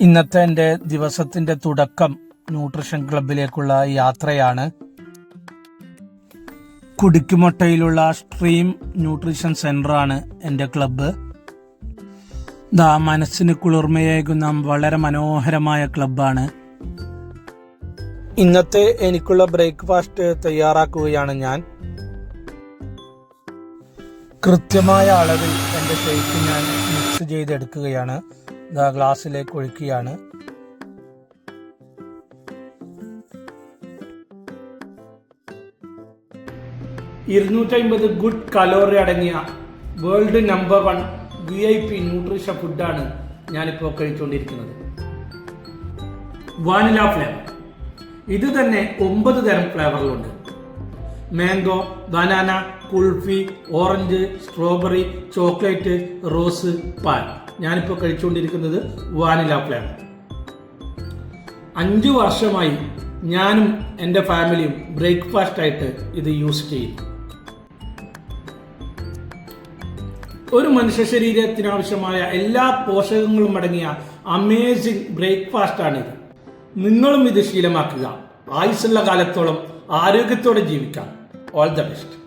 ഇന്നത്തെ എന്റെ ദിവസത്തിന്റെ തുടക്കം ന്യൂട്രിഷൻ ക്ലബിലേക്കുള്ള യാത്രയാണ്. കുടിക്കുമൊട്ടയിലുള്ള സ്ട്രീം ന്യൂട്രീഷൻ സെന്ററാണ് എന്റെ ക്ലബ്ബ്. ദാ മനസ്സിന് കുളിർമയേകുന്ന വളരെ മനോഹരമായ ക്ലബ്ബാണ്. ഇന്നത്തെ എനിക്കുള്ള ബ്രേക്ക്ഫാസ്റ്റ് തയ്യാറാക്കുകയാണ് ഞാൻ. കൃത്യമായ അളവിൽ എന്റെ ഷേക്ക് ഞാൻ മിക്സ് ചെയ്തെടുക്കുകയാണ്. ഇതാ ഗ്ലാസ്സിലേക്ക് ഒഴിക്കുകയാണ്. ഇരുന്നൂറ്റമ്പത് ഗുഡ് കലോറി അടങ്ങിയ world number one V I P nutrition ഫുഡാണ് ഞാനിപ്പോൾ കഴിച്ചുകൊണ്ടിരിക്കുന്നത് വാനില ഫ്ലേവർ ഇത് തന്നെ ഒമ്പത് തരം ഫ്ലേവറിലുണ്ട് mango banana kulfi orange strawberry chocolate rose പാൽ ഞാനിപ്പോൾ കഴിച്ചുകൊണ്ടിരിക്കുന്നത് വാനില ഫ്ലേവർ അഞ്ച് വർഷമായി ഞാനും എന്റെ ഫാമിലിയും ബ്രേക്ക്ഫാസ്റ്റ് ആയിട്ട് ഇത് യൂസ് ചെയ്യും ഒരു മനുഷ്യ ശരീരത്തിനാവശ്യമായ എല്ലാ പോഷകങ്ങളും അടങ്ങിയ അമേസിംഗ് ബ്രേക്ക്ഫാസ്റ്റ് ആണിത്. നിങ്ങളും ഇത് ശീലമാക്കുക. ആയുസ്സുള്ള കാലത്തോളം ആരോഗ്യത്തോടെ ജീവിക്കാം. All the best